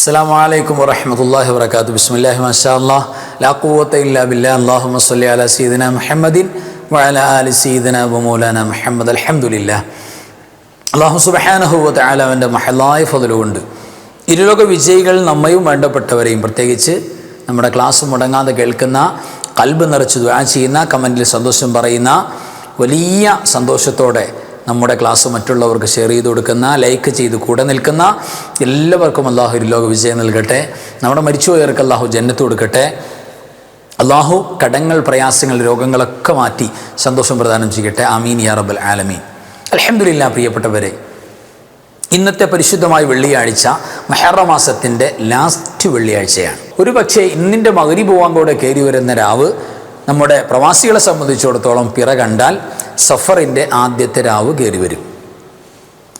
അസ്സാം വലൈക്കും വറഹമത്തല്ലാഹി വർക്കാത്തു ബിസ്മില്ലാഹി മാഷാ അല്ലാഹ് ലാ ഇല്ലാ ബില്ലാ. അല്ലാഹുമ്മ സ്വല്ലി അലാ സീദന മുഹമ്മദിൻ വഅല ആലി സീദന വമൗലാന മുഹമ്മദ്. അലഹമുല്ല അള്ളാഹു സുബഹാനഹുവത്ത് ആലാവിന്റെ മഹലായ ഫതിലുകൊണ്ട് ഇരുലോക വിജയികൾ നമ്മയും വേണ്ടപ്പെട്ടവരെയും പ്രത്യേകിച്ച് നമ്മുടെ ക്ലാസ് മുടങ്ങാതെ കേൾക്കുന്ന കൽബ് നിറച്ച് ദ്വാ ചെയ്യുന്ന കമന്റിൽ സന്തോഷം പറയുന്ന വലിയ സന്തോഷത്തോടെ നമ്മുടെ ക്ലാസ് മറ്റുള്ളവർക്ക് ഷെയർ ചെയ്ത് കൊടുക്കുന്ന ലൈക്ക് ചെയ്ത് കൂടെ നിൽക്കുന്ന എല്ലാവർക്കും അള്ളാഹു ഒരു ലോക വിജയം നൽകട്ടെ. നമ്മുടെ മരിച്ചുപോയവർക്ക് അള്ളാഹു ജന്നത്ത് കൊടുക്കട്ടെ. അള്ളാഹു കടങ്ങൾ പ്രയാസങ്ങൾ രോഗങ്ങളൊക്കെ മാറ്റി സന്തോഷം പ്രദാനം ചെയ്യട്ടെ. ആമീൻ യാ റബ്ബൽ ആലമീൻ. അലഹമില്ല പ്രിയപ്പെട്ടവരെ ഇന്നത്തെ പരിശുദ്ധമായ വെള്ളിയാഴ്ച മഹറ മാസത്തിന്റെ ലാസ്റ്റ് വെള്ളിയാഴ്ചയാണ്. ഒരു പക്ഷേ ഇന്നിന്റെ മകരി പോവാൻ കൂടെ കയറി വരുന്ന രാവ് നമ്മുടെ പ്രവാസികളെ സംബന്ധിച്ചിടത്തോളം പിറ കണ്ടാൽ സഫറിന്റെ ആദ്യത്തെ രാവ് കയറി വരും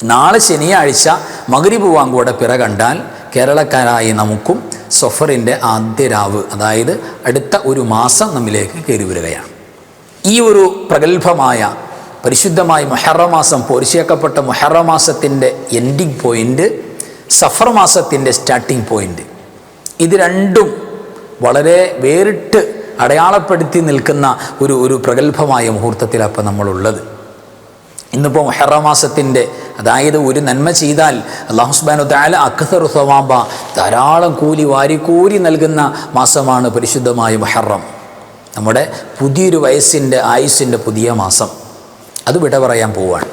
നാളെ ശനിയാഴ്ച മകരി പോവാൻ കൂടെ പിറ കണ്ടാൽ കേരളക്കാരായി നമുക്കും സഫറിന്റെ ആദ്യ രാവ് അതായത് അടുത്ത ഒരു മാസം നമ്മിലേക്ക് കയറി വരികയാണ് ഈ ഒരു പ്രഗത്ഭമായ പരിശുദ്ധമായ മൊഹറമാസം മാസം പോരിശേക്കപ്പെട്ട മൊഹറ മാസത്തിന്റെ എൻഡിങ് പോയിന്റ് സഫർ മാസത്തിന്റെ സ്റ്റാർട്ടിങ് പോയിന്റ് ഇത് രണ്ടും വളരെ വേറിട്ട് അടയാളപ്പെടുത്തി നിൽക്കുന്ന ഒരു ഒരു പ്രഗത്ഭമായ മുഹൂർത്തത്തിൽ അപ്പം നമ്മളുള്ളത്. ഇന്നിപ്പോൾ ഹെറമാസത്തിന്റെ മാസത്തിന്റെ അതായത് ഒരു നന്മ ചെയ്താൽ അള്ളാഹു സുബാനു താല അക്സറു സവാബ ധാരാളം കൂലി വാരിക്കൂലി നൽകുന്ന മാസമാണ് പരിശുദ്ധമായ മൊഹറം. നമ്മുടെ പുതിയൊരു വയസ്സിന്റെ ആയുസ്സിന്റെ പുതിയ മാസം. അത് വിട പറയാൻ പോവാണ്.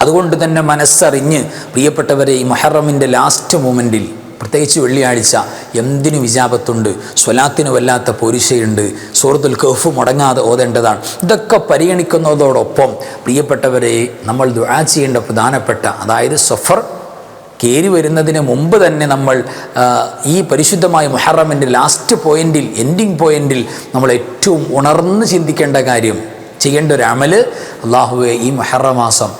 അതുകൊണ്ട് തന്നെ മനസ്സറിഞ്ഞ് പ്രിയപ്പെട്ടവരെ ഈ മൊഹറമിന്റെ ലാസ്റ്റ് മൂമെന്റിൽ പ്രത്യേകിച്ച് വെള്ളിയാഴ്ച എന്തിനു വിജാപത്തുണ്ട്? സ്വലാത്തിന് വല്ലാത്ത പൊരിശയുണ്ട്. സൂറത്തുൽ കഹഫ് മുടങ്ങാതെ ഓതേണ്ടതാണ്. ഇതൊക്കെ പരിഗണിക്കുന്നതോടൊപ്പം പ്രിയപ്പെട്ടവരെ നമ്മൾ ദുആ ചെയ്യേണ്ട പ്രധാനപ്പെട്ട അതായത് സഫർ കയറി വരുന്നതിന് മുമ്പ് തന്നെ നമ്മൾ ഈ പരിശുദ്ധമായ മുഹറമിന്റെ ലാസ്റ്റ് പോയിന്റിൽ എൻഡിങ് പോയിന്റിൽ നമ്മൾ ഏറ്റവും ഉണർന്ന് ചിന്തിക്കേണ്ട കാര്യം ചെയ്യേണ്ട ഒരു അമൽ അള്ളാഹുവെ ഈ മുഹറമാസം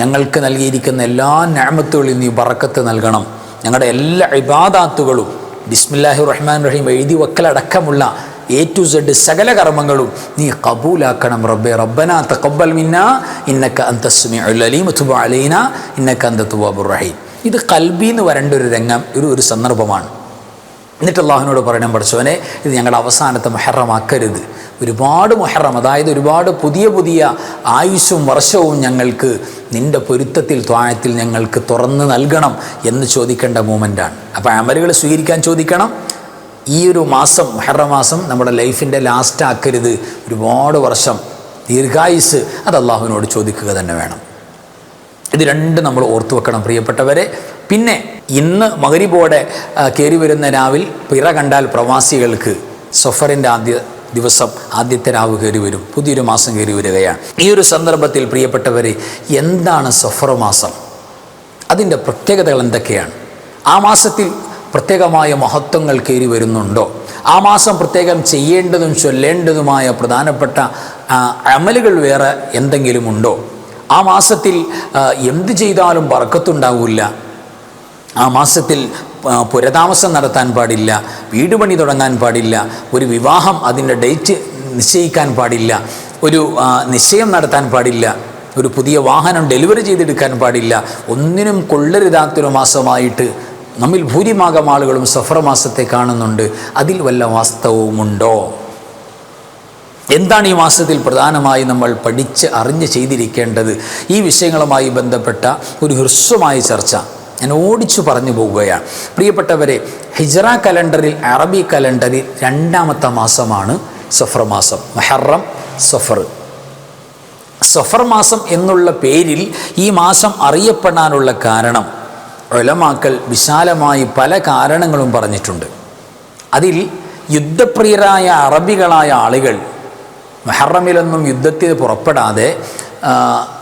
ഞങ്ങൾക്ക് നൽകിയിരിക്കുന്ന എല്ലാ ഞാമത്തുകളിൽ നീ ബറക്കത്ത് നൽകണം. ഞങ്ങളുടെ എല്ലാ ഇബാദാത്തുകളും ബിസ്മില്ലാഹി റഹ്മാൻ റഹീം എഴുതി വക്കലടക്കമുള്ള എ ടു സെഡ് സകല കർമ്മങ്ങളും നീ കബൂലാക്കണം റബ്ബെ. റബ്ബന തഖബ്ബൽ മിന്ന ഇന്നക്ക അന്തസ്മി അലീം തുബ ഇന്നക്ക ഇന്നക അന്ത റഹീം. ഇത് കൽബിന്ന് വരേണ്ട ഒരു രംഗം ഒരു ഒരു സന്ദർഭമാണ്. എന്നിട്ട് അള്ളാഹുവിനോട് പറയണം പഠിച്ചവനെ ഇത് ഞങ്ങളുടെ അവസാനത്തെ മൊഹറമാക്കരുത്. ഒരുപാട് മൊഹറം അതായത് ഒരുപാട് പുതിയ പുതിയ ആയുസ്സും വർഷവും ഞങ്ങൾക്ക് നിന്റെ പൊരുത്തത്തിൽ ത്വാഴത്തിൽ ഞങ്ങൾക്ക് തുറന്ന് നൽകണം എന്ന് ചോദിക്കേണ്ട മൂമെന്റാണ് അപ്പോൾ അമലുകൾ സ്വീകരിക്കാൻ ചോദിക്കണം. ഈ ഒരു മാസം മൊഹറ മാസം നമ്മുടെ ലൈഫിന്റെ ലാസ്റ്റ് ആക്കരുത്. ഒരുപാട് വർഷം ദീർഘായുസ് അത് അള്ളാഹുവിനോട് ചോദിക്കുക തന്നെ വേണം. ഇത് രണ്ട് നമ്മൾ ഓർത്തു വെക്കണം പ്രിയപ്പെട്ടവരെ. പിന്നെ ഇന്ന് മകരിബോടെ കയറി വരുന്ന രാവിൽ പിറ കണ്ടാൽ പ്രവാസികൾക്ക് സഫറിന്റെ ആദ്യ ദിവസം ആദ്യത്തെ രാവ് കയറി വരും പുതിയൊരു മാസം കയറി വരികയാണ്. ഈ ഒരു സന്ദർഭത്തിൽ പ്രിയപ്പെട്ടവരെ എന്താണ് സഫർ മാസം? അതിന്റെ പ്രത്യേകതകൾ എന്തൊക്കെയാണ്? ആ മാസത്തിൽ പ്രത്യേകമായ മഹത്വങ്ങൾ കയറി വരുന്നുണ്ടോ? ആ മാസം പ്രത്യേകം ചെയ്യേണ്ടതും ചൊല്ലേണ്ടതുമായ പ്രധാനപ്പെട്ട അമലുകൾ വേറെ എന്തെങ്കിലും ഉണ്ടോ? ആ മാസത്തിൽ എന്ത് ചെയ്താലും വറക്കത്തുണ്ടാവില്ല ആ മാസത്തിൽ പുരതാമസം നടത്താൻ പാടില്ല വീട് പണി തുടങ്ങാൻ പാടില്ല ഒരു വിവാഹം അതിന്റെ ഡേറ്റ് നിശ്ചയിക്കാൻ പാടില്ല ഒരു നിശ്ചയം നടത്താൻ പാടില്ല ഒരു പുതിയ വാഹനം ഡെലിവറി ചെയ്തെടുക്കാൻ പാടില്ല ഒന്നിനും കൊള്ളരുതാത്തൊരു മാസമായിട്ട് നമ്മിൽ ഭൂരിഭാഗം ആളുകളും സഫർ മാസത്തെ കാണുന്നുണ്ട്. അതിൽ വല്ല വാസ്തവവുമുണ്ടോ? എന്താണ് ഈ മാസത്തിൽ പ്രധാനമായി നമ്മൾ പഠിച്ച് അറിഞ്ഞ് ചെയ്തിരിക്കേണ്ടത്? ഈ വിഷയങ്ങളുമായി ബന്ധപ്പെട്ട ഒരു ഹ്രസ്വമായ ചർച്ച ഞാൻ ഓടിച്ചു പറഞ്ഞു പോവുകയാണ്. പ്രിയപ്പെട്ടവരെ ഹിജറ കലണ്ടറിൽ അറബി കലണ്ടറിൽ രണ്ടാമത്തെ മാസമാണ് സഫർ മാസം. മെഹറം സഫർ. സഫർ മാസം എന്നുള്ള പേരിൽ ഈ മാസം അറിയപ്പെടാനുള്ള കാരണം ഒലമാക്കൾ വിശാലമായി പല കാരണങ്ങളും പറഞ്ഞിട്ടുണ്ട്. അതിൽ യുദ്ധപ്രിയരായ അറബികളായ ആളുകൾ മെഹറമിലൊന്നും യുദ്ധത്തിന് പുറപ്പെടാതെ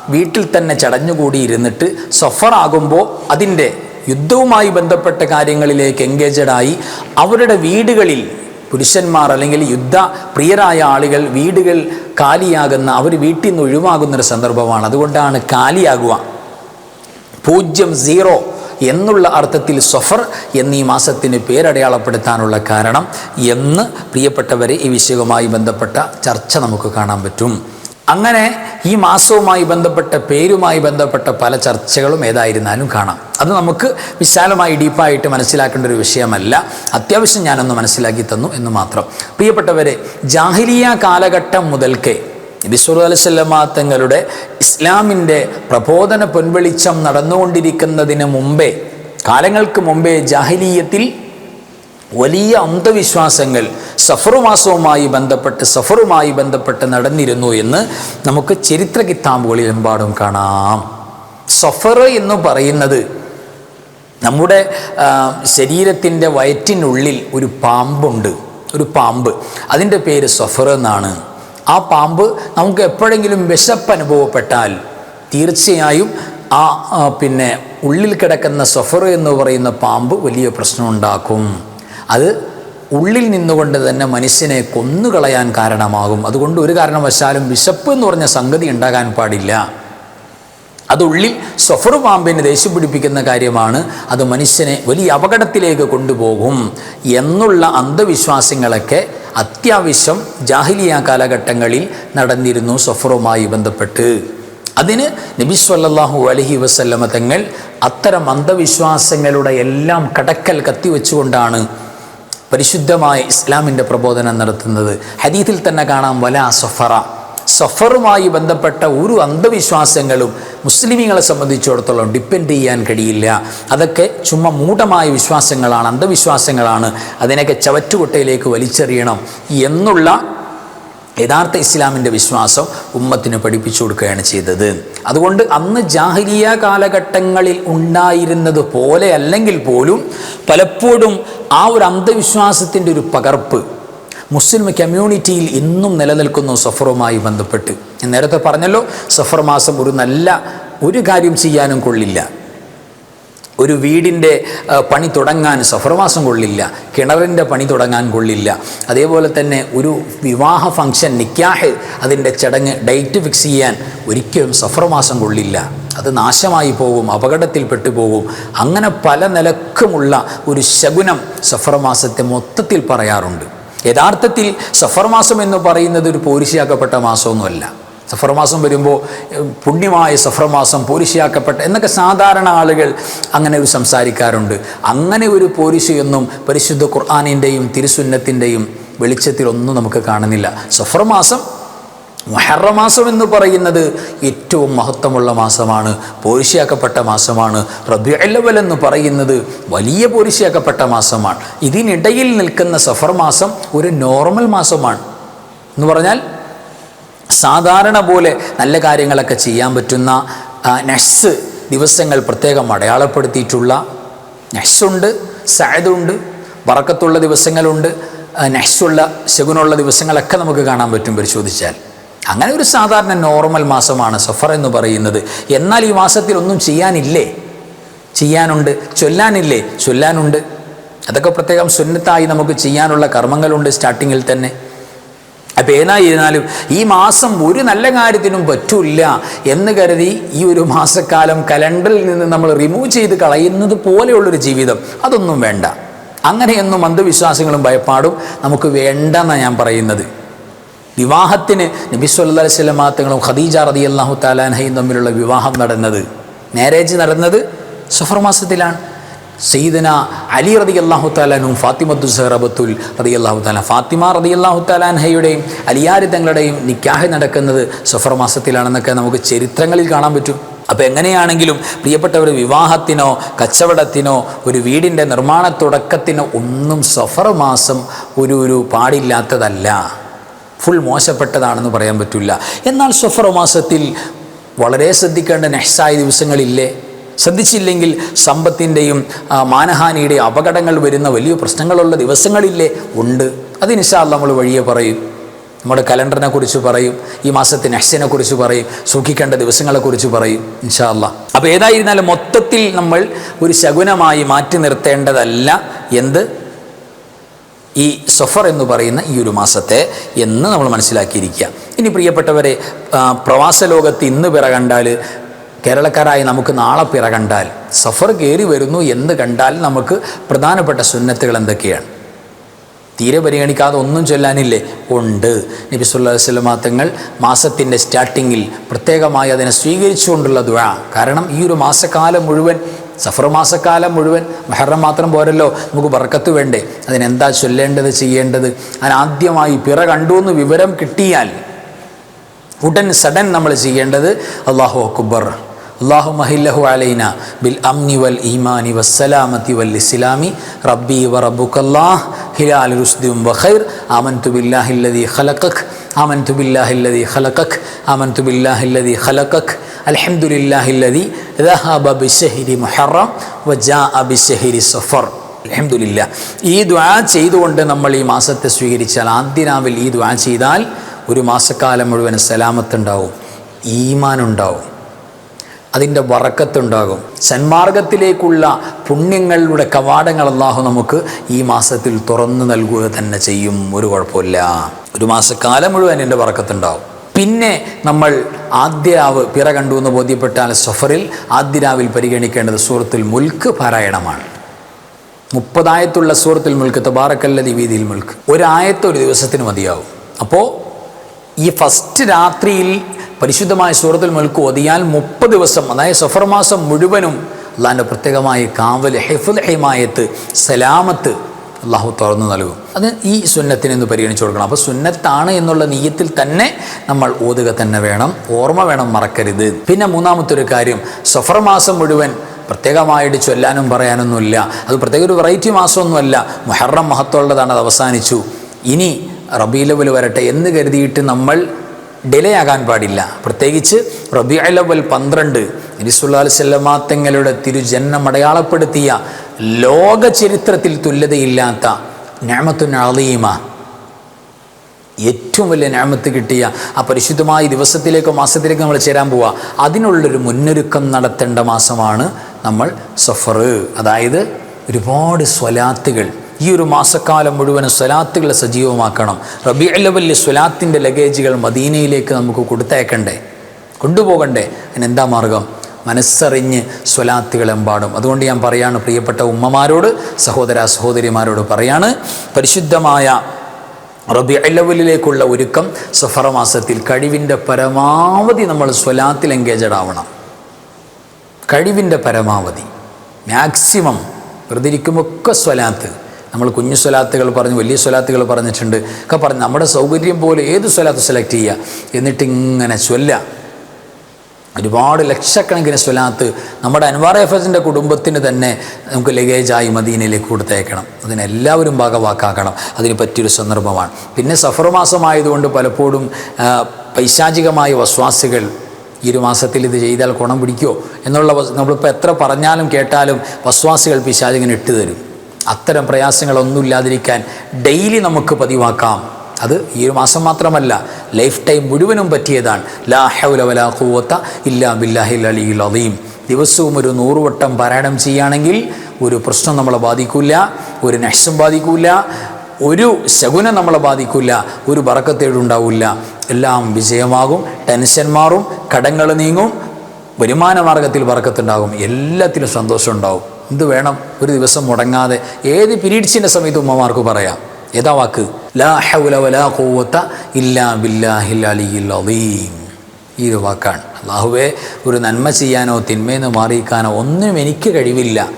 വീട്ടിൽ തന്നെ ചടഞ്ഞുകൂടി ഇരുന്നിട്ട് സഫറാകുമ്പോൾ അതിന്റെ യുദ്ധവുമായി ബന്ധപ്പെട്ട കാര്യങ്ങളിലേക്ക് എൻഗേജഡായി അവരുടെ വീടുകളിൽ പുരുഷന്മാർ അല്ലെങ്കിൽ യുദ്ധ പ്രിയരായ ആളുകൾ വീടുകൾ കാലിയാകുന്ന അവർ വീട്ടിൽ നിന്ന് ഒഴിവാകുന്നൊരു സന്ദർഭമാണ്. അതുകൊണ്ടാണ് കാലിയാകുക. പൂജ്യം സീറോ എന്നുള്ള അർത്ഥത്തിൽ സഫർ എന്നീ മാസത്തിന് പേരടയാളപ്പെടുത്താനുള്ള കാരണം എന്ന് പ്രിയപ്പെട്ടവരെ ഈ വിഷയവുമായി ബന്ധപ്പെട്ട ചർച്ച നമുക്ക് കാണാൻ പറ്റും. അങ്ങനെ ഈ മാസവുമായി ബന്ധപ്പെട്ട പേരുമായി ബന്ധപ്പെട്ട പല ചർച്ചകളും ഏതായിരുന്നാലും കാണാം. അത് നമുക്ക് വിശാലമായി ഡീപ്പായിട്ട് മനസ്സിലാക്കേണ്ട ഒരു വിഷയമല്ല. അത്യാവശ്യം ഞാനൊന്ന് മനസ്സിലാക്കി തന്നു എന്ന് മാത്രം. പ്രിയപ്പെട്ടവരെ ജാഹിലിയ കാലഘട്ടം മുതൽക്കേ നബിസുറു അലൈവല്ലമ തങ്ങളുടെ ഇസ്ലാമിന്റെ പ്രബോധന പൊൻവെളിച്ചം നടന്നുകൊണ്ടിരിക്കുന്നതിന് മുമ്പേ കാലങ്ങൾക്ക് മുമ്പേ ജാഹിലീയത്തിൽ വലിയ അന്ധവിശ്വാസങ്ങൾ സഫറുമാസവുമായി ബന്ധപ്പെട്ട് സഫറുമായി ബന്ധപ്പെട്ട് നടന്നിരുന്നു എന്ന് നമുക്ക് ചരിത്ര കിത്താമ്പുകളിൽ എമ്പാടും കാണാം. സഫർ എന്ന് പറയുന്നത് നമ്മുടെ ശരീരത്തിന്റെ വയറ്റിനുള്ളിൽ ഒരു പാമ്പുണ്ട്. ഒരു പാമ്പ്. അതിന്റെ പേര് സഫർ എന്നാണ്. ആ പാമ്പ് നമുക്ക് എപ്പോഴെങ്കിലും വിശപ്പ് അനുഭവപ്പെട്ടാൽ തീർച്ചയായും ആ പിന്നെ ഉള്ളിൽ കിടക്കുന്ന സഫർ എന്ന് പറയുന്ന പാമ്പ് വലിയ പ്രശ്നമുണ്ടാക്കും. അത് ഉള്ളിൽ നിന്നുകൊണ്ട് തന്നെ മനുഷ്യനെ കൊന്നുകളയാൻ കാരണമാകും. അതുകൊണ്ട് ഒരു കാരണവശാലും വിശപ്പ് എന്ന് പറഞ്ഞ സംഗതി ഉണ്ടാകാൻ പാടില്ല. അത് ഉള്ളിൽ സഫർ പാമ്പിനെ ദേഷ്യം പിടിപ്പിക്കുന്ന കാര്യമാണ്. അത് മനുഷ്യനെ വലിയ അപകടത്തിലേക്ക് കൊണ്ടുപോകും എന്നുള്ള അന്ധവിശ്വാസങ്ങളൊക്കെ അത്യാവശ്യം ജാഹിലിയ കാലഘട്ടങ്ങളിൽ നടന്നിരുന്നു സഫറുമായി ബന്ധപ്പെട്ട്. അതിന് നബി അലഹി അലൈഹി വസല്ലമ തങ്ങൾ അത്തരം അന്ധവിശ്വാസങ്ങളുടെ എല്ലാം കടക്കൽ കത്തിവെച്ചുകൊണ്ടാണ് പരിശുദ്ധമായ ഇസ്ലാമിന്റെ പ്രബോധനം നടത്തുന്നത്. ഹരീതിൽ തന്നെ കാണാം വല സഫറ. സഫറുമായി ബന്ധപ്പെട്ട ഒരു അന്ധവിശ്വാസങ്ങളും മുസ്ലിമീങ്ങളെ സംബന്ധിച്ചിടത്തോളം ഡിപ്പെൻഡ് ചെയ്യാൻ കഴിയില്ല. അതൊക്കെ ചുമ്മാ മൂഢമായ വിശ്വാസങ്ങളാണ് അന്ധവിശ്വാസങ്ങളാണ്. അതിനൊക്കെ ചവറ്റുകൊട്ടയിലേക്ക് വലിച്ചെറിയണം എന്നുള്ള യഥാർത്ഥ ഇസ്ലാമിന്റെ വിശ്വാസം ഉമ്മത്തിന് പഠിപ്പിച്ചു കൊടുക്കുകയാണ് ചെയ്തത്. അതുകൊണ്ട് അന്ന് ജാഹിലിയ കാലഘട്ടങ്ങളിൽ ഉണ്ടായിരുന്നത് പോലെ അല്ലെങ്കിൽ പോലും പലപ്പോഴും ആ ഒരു അന്ധവിശ്വാസത്തിന്റെ ഒരു പകർപ്പ് മുസ്ലിം കമ്മ്യൂണിറ്റിയിൽ ഇന്നും നിലനിൽക്കുന്നു സഫറുമായി ബന്ധപ്പെട്ട്. ഞാൻ നേരത്തെ പറഞ്ഞല്ലോ സഫർ മാസം ഒരു നല്ല ഒരു കാര്യം ചെയ്യാനും കൊള്ളില്ല. ഒരു വീടിന്റെ പണി തുടങ്ങാൻ സഫർവാസം കൊള്ളില്ല. കിണറിന്റെ പണി തുടങ്ങാൻ കൊള്ളില്ല. അതേപോലെ തന്നെ ഒരു വിവാഹ ഫംഗ്ഷൻ നിക്കാഹ് അതിന്റെ ചടങ്ങ് ഡേറ്റ് ഫിക്സ് ചെയ്യാൻ ഒരിക്കലും സഫർമാസം കൊള്ളില്ല. അത് നാശമായി പോകും അപകടത്തിൽപ്പെട്ടു പോകും. അങ്ങനെ പല നിലക്കുമുള്ള ഒരു ശകുനം സഫർമാസത്തെ മൊത്തത്തിൽ പറയാറുണ്ട്. യഥാർത്ഥത്തിൽ സഫർ മാസം എന്ന് പറയുന്നത് ഒരു പോരിശയാക്കപ്പെട്ട മാസമൊന്നുമല്ല. സഫർ മാസം വരുമ്പോൾ പുണ്യമായ സഫർ മാസം പോരിശയാക്കപ്പെട്ട എന്നൊക്കെ സാധാരണ ആളുകൾ അങ്ങനെ ഒരു സംസാരിക്കാറുണ്ട്. അങ്ങനെ ഒരു പോരിശയൊന്നും പരിശുദ്ധ ഖുർആാനിന്റെയും തിരുസുന്നത്തിന്റെയും വെളിച്ചത്തിലൊന്നും നമുക്ക് കാണുന്നില്ല. സഫർ മാസം മുഹറ മാസം എന്ന് പറയുന്നത് ഏറ്റവും മഹത്വമുള്ള മാസമാണ്. പോരിശയാക്കപ്പെട്ട മാസമാണ്. റബിഅല്ലവൽ എന്ന് പറയുന്നത് വലിയ പോരിശയാക്കപ്പെട്ട മാസമാണ്. ഇതിനിടയിൽ നിൽക്കുന്ന സഫർ മാസം ഒരു നോർമൽ മാസമാണ്. എന്ന് പറഞ്ഞാൽ സാധാരണ പോലെ നല്ല കാര്യങ്ങളൊക്കെ ചെയ്യാൻ പറ്റുന്ന നഷ്സ് ദിവസങ്ങൾ പ്രത്യേകം അടയാളപ്പെടുത്തിയിട്ടുള്ള നഷ്സുണ്ട് സായതുണ്ട് വറക്കത്തുള്ള ദിവസങ്ങളുണ്ട് നഷുള്ള ശകുനുള്ള ദിവസങ്ങളൊക്കെ നമുക്ക് കാണാൻ പറ്റും പരിശോധിച്ചാൽ. അങ്ങനെ ഒരു സാധാരണ നോർമൽ മാസമാണ് സഫർ എന്ന് പറയുന്നത്. എന്നാൽ ഈ മാസത്തിൽ ഒന്നും ചെയ്യാനില്ലേ? ചെയ്യാനുണ്ട്. ചൊല്ലാനില്ലേ? ചൊല്ലാനുണ്ട്. അതൊക്കെ പ്രത്യേകം സുന്നത്തായി നമുക്ക് ചെയ്യാനുള്ള കർമ്മങ്ങളുണ്ട് സ്റ്റാർട്ടിങ്ങിൽ തന്നെ. അപ്പം ഏതായിരുന്നാലും ഈ മാസം ഒരു നല്ല കാര്യത്തിനും പറ്റില്ല എന്ന് കരുതി ഈ ഒരു മാസക്കാലം കലണ്ടറിൽ നിന്ന് നമ്മൾ റിമൂവ് ചെയ്ത് കളയുന്നത് പോലെയുള്ളൊരു ജീവിതം. അതൊന്നും വേണ്ട. അങ്ങനെയൊന്നും അന്ധവിശ്വാസങ്ങളും ഭയപ്പാടും നമുക്ക് വേണ്ടെന്നാണ് ഞാൻ പറയുന്നത്. വിവാഹത്തിന് നബി സല്ലാ അലൈഹി വസല്ലം തങ്ങളും ഖദീജ റളിയല്ലാഹു താലാൻഹയും തമ്മിലുള്ള വിവാഹം നടന്നത്. മാരേജ് നടന്നത് സഫർ മാസത്തിലാണ്. സയ്യിദന അലി റതി അള്ളാഹു താലാനും ഫാത്തിമത്തു സഹറബത്തുൽ റതി അള്ളാഹു താല ഫാത്തിമ റതി അള്ളാഹു താലാൻഹയുടെയും അലിയാരി തങ്ങളുടെയും നിക്കാഹ് നടക്കുന്നത് സഫർ മാസത്തിലാണെന്നൊക്കെ നമുക്ക് ചരിത്രങ്ങളിൽ കാണാൻ പറ്റും. അപ്പോൾ എങ്ങനെയാണെങ്കിലും പ്രിയപ്പെട്ടവർ വിവാഹത്തിനോ കച്ചവടത്തിനോ ഒരു വീടിന്റെ നിർമ്മാണ തുടക്കത്തിനോ ഒന്നും സഫർ മാസം ഒരു ഒരു പാടില്ലാത്തതല്ല. ഫുൾ മോശപ്പെട്ടതാണെന്ന് പറയാൻ പറ്റില്ല. എന്നാൽ സഫർ മാസത്തിൽ വളരെ ശ്രദ്ധിക്കേണ്ട നെഹ്സായ ദിവസങ്ങളില്ലേ? ശ്രദ്ധിച്ചില്ലെങ്കിൽ സമ്പത്തിന്റെയും മാനഹാനിയുടെയും അപകടങ്ങൾ വരുന്ന വലിയ പ്രശ്നങ്ങളുള്ള ദിവസങ്ങളില്ലേ? ഉണ്ട്. അത് നിശാൽ നമ്മൾ വഴിയെ പറയും. നമ്മുടെ കലണ്ടറിനെ കുറിച്ച് പറയും. ഈ മാസത്തെ നെഹ്സിനെ കുറിച്ച് പറയും. സൂക്ഷിക്കേണ്ട ദിവസങ്ങളെക്കുറിച്ച് പറയും. ഇൻഷാല്ല അപ്പോൾ ഏതായിരുന്നാലും മൊത്തത്തിൽ നമ്മൾ ഒരു ശകുനമായി മാറ്റി നിർത്തേണ്ടതല്ല. എന്ത്? ഈ സഫർ എന്ന് പറയുന്ന ഈ ഒരു മാസത്തെ എന്ന് നമ്മൾ മനസ്സിലാക്കിയിരിക്കുക. ഇനി പ്രിയപ്പെട്ടവരെ പ്രവാസ ലോകത്ത് ഇന്ന് പിറ കണ്ടാൽ കേരളക്കാരായി നമുക്ക് നാളെ പിറ കണ്ടാൽ സഫർ കയറി വരുന്നു എന്ന് കണ്ടാൽ നമുക്ക് പ്രധാനപ്പെട്ട സുന്നത്തുകൾ എന്തൊക്കെയാണ്? തീരെ പരിഗണിക്കാതെ ഒന്നും ചൊല്ലാനില്ലേ? ഉണ്ട്. നബി വസല്ലം തങ്ങൾ മാസത്തിന്റെ സ്റ്റാർട്ടിങ്ങിൽ പ്രത്യേകമായി അതിനെ സ്വീകരിച്ചുകൊണ്ടുള്ള ദുആ. കാരണം ഈ ഒരു മാസക്കാലം മുഴുവൻ സഫർ മാസക്കാലം മുഴുവൻ മെഹറം മാത്രം പോരല്ലോ നമുക്ക് ബർക്കത്ത് വേണ്ടേ? അതിനെന്താ ചൊല്ലേണ്ടത് ചെയ്യേണ്ടത്? അതിനാദ്യമായി പിറ കണ്ടു എന്ന് വിവരം കിട്ടിയാൽ ഉടൻ സഡൻ നമ്മൾ ചെയ്യേണ്ടത് അള്ളാഹു അക്ബർ. അള്ളാഹു മഹില്ലഹു അലൈന ബിൽ അംനി വൽ ഈമാനി വസ്സലാമത്തി വൽ ഇസ്ലാമി റബ്ബി വ റബ്ബുക്കല്ലാഹ് ഹിലാൽ റുസ്ദിം വഖൈർ ആമൻതു ബില്ലാഹില്ലദി ഖലഖക് ആമൻതു ബില്ലാഹില്ലദി ഖലഖക് ആമൻതു ബില്ലാഹില്ലദി ഖലഖക് അൽഹംദുലില്ലാഹില്ലദി ദഹബ ബിശഹരി മുഹറം വജാഅ ബിശഹരി സഫർ അൽഹംദുലില്ലാ ഈ ദുആ ചെയ്തുകൊണ്ട് നമ്മൾ ഈ മാസത്തെ സ്വീകരിച്ചാൽ ആദ്യനാവിൽ ഈ ദുആ ചെയ്താൽ ഒരു മാസക്കാലം മുഴുവൻ സലാമത്തുണ്ടാവും ഈമാനുണ്ടാവും. അതിന്റെ വറക്കത്തുണ്ടാകും. സന്മാർഗത്തിലേക്കുള്ള പുണ്യങ്ങളുടെ കവാടങ്ങൾ അള്ളാഹു നമുക്ക് ഈ മാസത്തിൽ തുറന്നു നൽകുക തന്നെ ചെയ്യും. ഒരു കുഴപ്പമില്ല. ഒരു മാസക്കാലം മുഴുവൻ എന്റെ വറക്കത്തുണ്ടാവും. പിന്നെ നമ്മൾ ആദ്യരാവ് പിറ കണ്ടു എന്ന് ബോധ്യപ്പെട്ടാൽ സഫറിൽ ആദ്യരാവിൽ പരിഗണിക്കേണ്ടത് സൂറത്തുൽ മുൽക്ക് പാരായണമാണ്. മുപ്പതായത്തുള്ള സൂറത്തുൽ മുൽക്ക് തബാറക്കല്ല ദിവീതിയിൽ മുൽക്ക്. ഒരായത്ത് ഒരു ദിവസത്തിന് മതിയാവും. അപ്പോൾ ഈ ഫസ്റ്റ് രാത്രിയിൽ പരിശുദ്ധമായ സൂറത്തുൽ മുൽക്ക് ഒതിയാൽ മുപ്പത് ദിവസം അതായത് സഫർ മാസം മുഴുവനും അള്ളാഹിന്റെ പ്രത്യേകമായ കാവൽ ഹെഫുൽ ഹെമായത്ത് സലാമത്ത് അള്ളാഹു തുറന്നു നൽകും. അത് ഈ സുന്നത്തിന് എന്ന് പരിഗണിച്ചു കൊടുക്കണം. അപ്പോൾ സുന്നത്താണ് എന്നുള്ള നീയത്തിൽ തന്നെ നമ്മൾ ഓതുക തന്നെ വേണം. ഓർമ്മ വേണം മറക്കരുത്. പിന്നെ മൂന്നാമത്തെ ഒരു കാര്യം സഫർ മാസം മുഴുവൻ പ്രത്യേകമായിട്ട് ചൊല്ലാനും പറയാനൊന്നുമില്ല. അത് പ്രത്യേക ഒരു വെറൈറ്റി മാസമൊന്നുമല്ല. മുഹറം മഹത്തുള്ളതാണ് അത് അവസാനിച്ചു. ഇനി റബീലവൽ വരട്ടെ എന്ന് കരുതിയിട്ട് നമ്മൾ ഡിലേ ആകാൻ പാടില്ല. പ്രത്യേകിച്ച് റബി അലവൽ പന്ത്രണ്ട് ഇരിസുല്ലാ സെല്ലമാത്തങ്ങളുടെ തിരുജന്മം അടയാളപ്പെടുത്തിയ ലോക ചരിത്രത്തിൽ തുല്യതയില്ലാത്ത ഞാമത്തു നാളീമ ഏറ്റവും വലിയ ഞാമത്ത് കിട്ടിയ ആ പരിശുദ്ധമായ ദിവസത്തിലേക്കോ മാസത്തിലേക്കോ നമ്മൾ ചേരാൻ പോവുക അതിനുള്ളൊരു മുന്നൊരുക്കം നടത്തേണ്ട മാസമാണ് നമ്മൾ സഫർ അതായത് ഒരുപാട് സ്വലാത്തുകൾ ഈ ഒരു മാസക്കാലം മുഴുവനും സ്വലാത്തുകളെ സജീവമാക്കണം. റബി അല്ലവല്ലി സ്വലാത്തിന്റെ ലഗേജുകൾ മദീനയിലേക്ക് നമുക്ക് കൊടുത്തേക്കണ്ടേ കൊണ്ടുപോകണ്ടേ? അതിനെന്താ മാർഗം? മനസ്സറിഞ്ഞ് സ്വലാത്തുകളെമ്പാടും അതുകൊണ്ട് ഞാൻ പറയാണ് പ്രിയപ്പെട്ട ഉമ്മമാരോട് സഹോദര സഹോദരിമാരോട് പറയാണ് പരിശുദ്ധമായ റബി അല്ലവലിലേക്കുള്ള ഒരുക്കം സഫറ മാസത്തിൽ കഴിവിന്റെ പരമാവധി നമ്മൾ സ്വലാത്തിൽ എൻഗേജഡ് ആവണം. കഴിവിന്റെ പരമാവധി. മാക്സിമം വെറുതെ സ്വലാത്ത്. നമ്മൾ കുഞ്ഞു സ്വലാത്തുകൾ പറഞ്ഞു വലിയ സ്വലാത്തുകൾ പറഞ്ഞിട്ടുണ്ട്. ഒക്കെ പറഞ്ഞു നമ്മുടെ സൗകര്യം പോലെ ഏത് സ്വലാത്ത് സെലക്ട് ചെയ്യുക എന്നിട്ടിങ്ങനെ ചൊല്ല. ഒരുപാട് ലക്ഷക്കണക്കിന് സ്വലാത്ത് നമ്മുടെ അൻവാർ എഫസിന്റെ കുടുംബത്തിന് തന്നെ നമുക്ക് ലഗേജായി മദീനയിലേക്ക് കൊടുത്തയക്കണം അതിനെല്ലാവരും ഭാഗവാക്കാക്കണം. അതിന് പറ്റിയൊരു സന്ദർഭമാണ്. പിന്നെ സഫർ മാസമായതുകൊണ്ട് പലപ്പോഴും പൈശാചികമായ വസ്വാസികൾ ഈ ഒരു മാസത്തിൽ ഇത് ചെയ്താൽ കുണം പിടിക്കുമോ എന്നുള്ള നമ്മളിപ്പോൾ എത്ര പറഞ്ഞാലും കേട്ടാലും വസ്വാസികൾ പിശാചികൻ ഇട്ട് തരും അത്തരം പ്രയാസങ്ങളൊന്നുമില്ലാതിരിക്കാൻ ഡെയിലി നമുക്ക് പതിവാക്കാം. അത് ഈ ഒരു മാസം മാത്രമല്ല ലൈഫ് ടൈം മുഴുവനും പറ്റിയതാണ്. ലാ ഹൗല വലാ ഇല്ലാ ബില്ലാഹിൽ ദിവസവും ഒരു നൂറുവട്ടം പാരായണം ചെയ്യുകയാണെങ്കിൽ ഒരു പ്രശ്നം നമ്മളെ ബാധിക്കില്ല ഒരു നഷ്ടം ബാധിക്കില്ല ഒരു ശകുനം നമ്മളെ ബാധിക്കില്ല ഒരു വറക്കത്തേടുണ്ടാവില്ല എല്ലാം വിജയമാകും ടെൻഷൻ മാറും കടങ്ങൾ നീങ്ങും വരുമാന മാർഗത്തിൽ വറക്കത്തുണ്ടാകും എല്ലാത്തിലും സന്തോഷം ഉണ്ടാവും എന്ത് വേണം? ഒരു ദിവസം മുടങ്ങാതെ. ഏത് പീരീഡ്സിന്റെ സമയത്ത് ഉമ്മമാർക്ക് പറയാം. ഏതാ വാക്ക്? ലാ ഹൗല വലാ ഇല്ലാ ഈ ഒരു വാക്കാണ്. അള്ളാഹുവെ ഒരു നന്മ ചെയ്യാനോ തിന്മയെന്ന് മാറിയിക്കാനോ ഒന്നും എനിക്ക് കഴിവില്ല.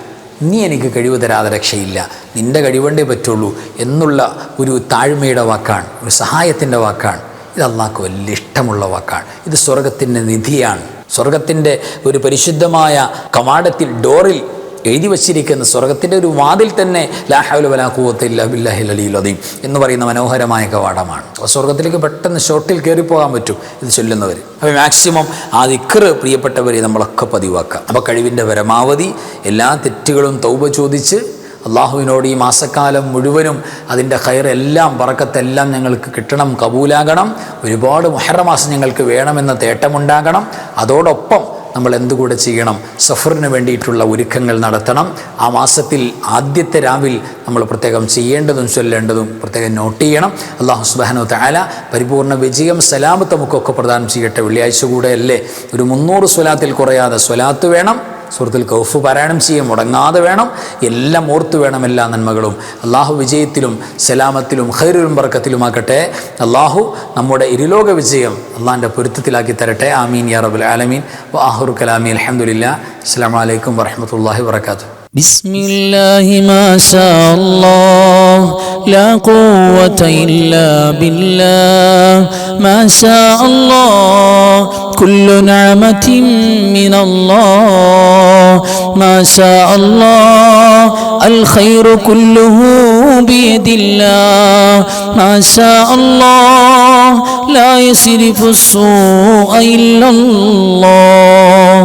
നീ എനിക്ക് കഴിവ് തരാതെ രക്ഷയില്ല. നിന്റെ കഴിവണ്ടേ പറ്റുള്ളൂ എന്നുള്ള ഒരു താഴ്മയുടെ വാക്കാണ്. ഒരു സഹായത്തിന്റെ വാക്കാണ്. ഇത് അള്ളാഹ്ക്ക് വലിയ ഇഷ്ടമുള്ള വാക്കാണ്. ഇത് സ്വർഗത്തിന്റെ നിധിയാണ്. സ്വർഗത്തിന്റെ ഒരു പരിശുദ്ധമായ കവാടത്തിൽ ഡോറിൽ എഴുതി വച്ചിരിക്കുന്ന സ്വർഗത്തിന്റെ ഒരു വാതിൽ തന്നെ ലാഹുല വലാഖൂവത്തില്ല ബില്ലാഹിൽ അലിയിൽ അദീം എന്ന് പറയുന്ന മനോഹരമായ കവാടമാണ്. സ്വർഗത്തിലേക്ക് പെട്ടെന്ന് ഷോട്ടിൽ കയറിപ്പോകാൻ പറ്റും ഇത് ചൊല്ലുന്നവർ അപ്പോൾ മാക്സിമം ആ ദിക്കറ് പ്രിയപ്പെട്ടവരെ നമ്മളൊക്കെ പതിവാക്കാം. അപ്പോൾ കഴിവിന്റെ പരമാവധി എല്ലാ തെറ്റുകളും തൗബ ചോദിച്ച് അള്ളാഹുവിനോട് ഈ മാസക്കാലം മുഴുവനും അതിന്റെ കയറെല്ലാം പറക്കത്തെല്ലാം ഞങ്ങൾക്ക് കിട്ടണം കബൂലാകണം. ഒരുപാട് മുഹറമാസം ഞങ്ങൾക്ക് വേണമെന്ന തേട്ടമുണ്ടാകണം. അതോടൊപ്പം നമ്മൾ എന്തുകൂടെ ചെയ്യണം? സഫറിന് വേണ്ടിയിട്ടുള്ള ഒരുക്കങ്ങൾ നടത്തണം. ആ മാസത്തിൽ ആദ്യത്തെ രാവിൽ നമ്മൾ പ്രത്യേകം ചെയ്യേണ്ടതും ചൊല്ലേണ്ടതും പ്രത്യേകം നോട്ട് ചെയ്യണം. അള്ളാഹു സുബാനു താല പരിപൂർണ വിജയം സലാമത്ത് പ്രദാനം ചെയ്യട്ടെ. വെള്ളിയാഴ്ച കൂടെ അല്ലേ? ഒരു മുന്നൂറ് സ്വലാത്തിൽ കുറയാതെ സ്വലാത്ത് വേണം. സുഹൃത്തിൽ കൗഫ് പാരായണം ചെയ്യും മുടങ്ങാതെ വേണം എല്ലാം ഓർത്തു വേണം എല്ലാ നന്മകളും അള്ളാഹു വിജയത്തിലും സലാമത്തിലും ഖൈറിലും ബർക്കത്തിലുമാക്കട്ടെ അള്ളാഹു നമ്മുടെ ഇരുലോക വിജയം അള്ളാഹിൻ്റെ പൊരുത്തത്തിലാക്കി തരട്ടെ ആമീൻ യാ റബുൽ ആലമീൻ വാഹുർ കലാമി അലഹമുല്ല അസ്സാം വലൈക്കും വറഹമത്തല്ലാഹി വർക്കാത്തു بسم الله ما شاء الله لا قوة إلا بالله ما شاء الله كل نعمة من الله ما شاء الله الخير كله بيد الله. ما شاء الله لا يصرف السوء إلا الله.